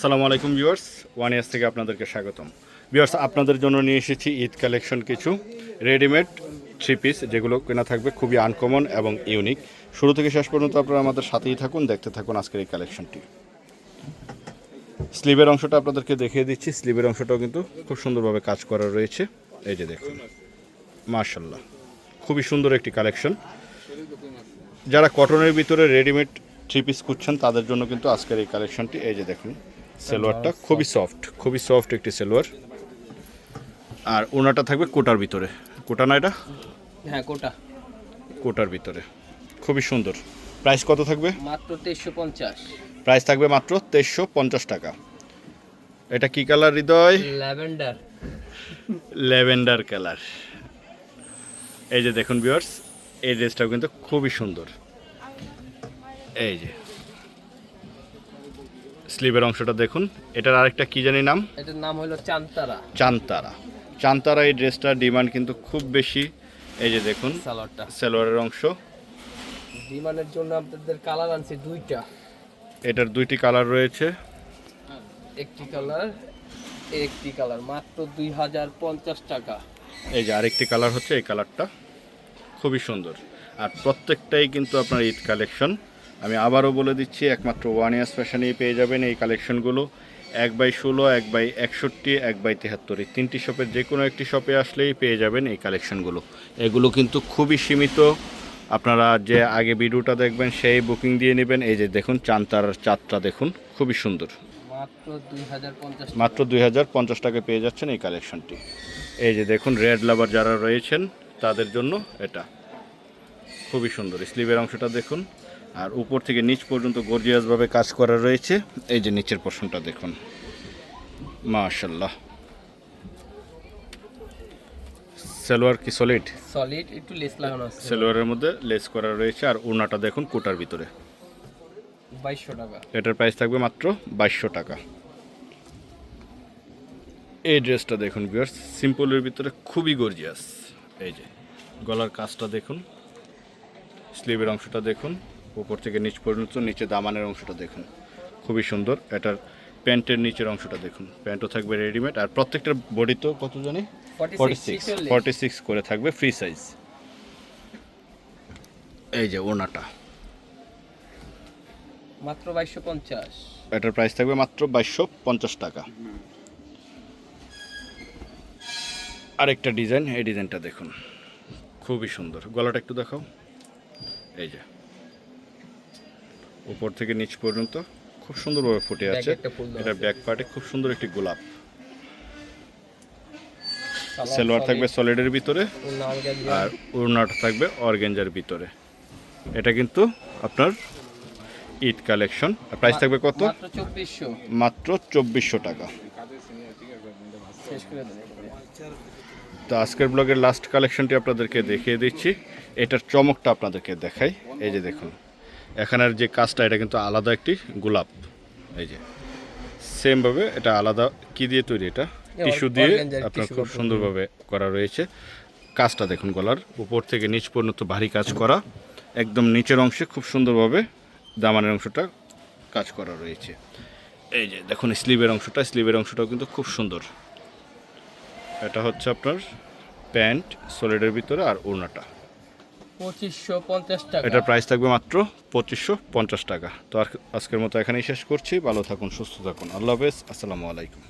আসসালামু আলাইকুম viewers one years থেকে আপনাদেরকে স্বাগতম। ভিউয়ার্স, আপনাদের জন্য নিয়ে এসেছি ঈদ কালেকশন কিছু রেডিমেড থ্রি পিস, যেগুলো কেনা থাকবে খুবই আনকমন এবং ইউনিক। শুরু থেকে শেষ পর্যন্ত আপনারা আমাদের সাথেই থাকুন, দেখতে থাকুন আজকের এই কালেকশনটি। স্লিভের অংশটা আপনাদেরকে দেখিয়ে দিচ্ছি। স্লিভের অংশটাও কিন্তু খুব সুন্দরভাবে কাজ করা রয়েছে। এই যে দেখুন মার্শাল্লাহ খুবই সুন্দর একটি কালেকশন। যারা কটনের ভিতরে রেডিমেড থ্রি পিস খুঁজছেন, তাদের জন্য কিন্তু আজকের এই কালেকশনটি, এই যে দেখুন সেলোয়ারটা খুবই সফট খুবই সফট একটি সেলোয়ার। আর ওনাটা থাকবে কোটার ভিতরে। কোটা না এটা? হ্যাঁ কোটা। কোটার ভিতরে। খুবই সুন্দর। প্রাইস কত থাকবে? মাত্র তেইশশো পঞ্চাশ। প্রাইস থাকবে মাত্র তেইশশো পঞ্চাশ টাকা। এটা কি colour Hridoy? Lavender lavender colour. এই যে দেখুন ভিউয়ার্স এই ড্রেসটাও কিন্তু খুবই সুন্দর। এই যে। স্লিভের অংশটা দেখুন। এটার আরেকটা কি জানি নাম? এটার নাম হলো চান্তারা। চান্তারা। চান্তারা এই ড্রেসটার ডিমান্ড কিন্তু খুব বেশি। এই যে দেখুন সালোয়ারটা। সালোয়ারের অংশ। ডিমান্ডের জন্য আপনাদের কালার আনছি দুইটা। এটার দুইটি কালার রয়েছে। একটি কালার একটি কালার। মাত্র দুই হাজার পঞ্চাশ টাকা। এই যে আরেকটি কালার হচ্ছে এই কালারটা। খুবই সুন্দর। আর প্রত্যেকটাই কিন্তু আপনার ঈদ কালেকশন। আমি আবারও বলে দিচ্ছি একমাত্র ওয়ান ইয়ার্স ফ্যাশনেই পেয়ে যাবেন এই কালেকশনগুলো। এক বাই ষোলো এক বাই একষট্টি এক বাই তেহাত্তর। এই তিনটি শপের যে কোনো একটি শপে আসলেই পেয়ে যাবেন এই কালেকশনগুলো। এগুলো কিন্তু খুবই সীমিত। আপনারা যে আগে ভিডিওটা দেখবেন সেই বুকিং দিয়ে নেবেন। এই যে দেখুন চান্তার চাঁদটা দেখুন খুবই সুন্দর। মাত্র দুই হাজার পঞ্চাশ মাত্র দুই হাজার পঞ্চাশ টাকা পেয়ে যাচ্ছেন এই কালেকশনটি। এই যে দেখুন রেড লাভার যারা রয়েছেন তাদের জন্য এটা। খুবই সুন্দর। স্লিভের অংশটা দেখুন আর উপর থেকে নিচ পর্যন্ত গর্জিয়াসভাবে কাজ করা রয়েছে। এই যে নিচের পোর্শনটা দেখুন। মাশাল্লাহ সালোয়ার কি সলিড সলিড একটু লেস লাগানো আছে। সালোয়ারের মধ্যে লেস করা রয়েছে আর ওড়নাটা দেখুন কোটার ভিতরে। বাইশশো টাকা। এটার প্রাইস থাকবে মাত্র বাইশশো টাকা। এই ড্রেসটা দেখুন বিয়ার্স সিম্পলের ভিতরে খুবই গর্জিয়াস এই যে গলার কাজটা দেখুন। স্লিভের অংশটা দেখুন। উপর থেকে নিচ পর্যন্ত নিচে দামানের অংশটা দেখুন। খুবই সুন্দর। এটার প্যান্টের নিচের অংশটা দেখুন। প্যান্টও থাকবে রেডিমেড আর প্রত্যেকটার বডি তো কত জানি? ফর্টি সিক্স ফর্টি সিক্স করে থাকবে ফ্রি সাইজ এই যে ওনাটা মাত্র বাইশশো পঞ্চাশ। এটার প্রাইস থাকবে মাত্র বাইশশো পঞ্চাশ টাকা। আরেকটা ডিজাইন এই ডিজাইনটা দেখুন। খুবই সুন্দর। গলাটা একটু দেখাও। এই যে। উপর থেকে নিচ পর্যন্ত খুব সুন্দরভাবে ফুটে আছে। এটা ব্যাক পার্টে খুব সুন্দর একটি গোলাপ। সেলোয়ার থাকবে সলিডের ভিতরে আর ওড়নাটা থাকবে অর্গেঞ্জার ভিতরে। এটা কিন্তু আপনার ঈদ কালেকশন প্রাইস থাকবে কত? মাত্র চব্বিশশো। মাত্র চব্বিশশো টাকা। তো আজকের ব্লগের লাস্ট কালেকশনটি আপনাদেরকে দেখিয়ে দিচ্ছি। এটার চমকটা আপনাদেরকে দেখাই। এই যে দেখুন। এখানের যে কাজটা এটা কিন্তু আলাদা একটি গোলাপ। এই যে সেমভাবে এটা আলাদা। কি দিয়ে তৈরি এটা? টিস্যু দিয়ে আপনার খুব সুন্দরভাবে করা রয়েছে। কাজটা দেখুন গলার উপর থেকে নিচ পর্যন্ত ভারী কাজ করা। একদম নিচের অংশে খুব সুন্দরভাবে দামানের অংশটা কাজ করা রয়েছে। এই যে দেখুন স্লিভের অংশটা। স্লিভের অংশটাও কিন্তু খুব সুন্দর। এটা হচ্ছে আপনার প্যান্ট সোলেডের ভিতরে আর ওড়নাটা। পঁচিশশো টাকা। এটার প্রাইস থাকবে মাত্র পঁচিশশো পঞ্চাশ টাকা। তো আজকের মতো এখানেই শেষ করছি। ভালো থাকুন, সুস্থ থাকুন। আল্লাহ হাফেজ। আসসালামু আলাইকুম।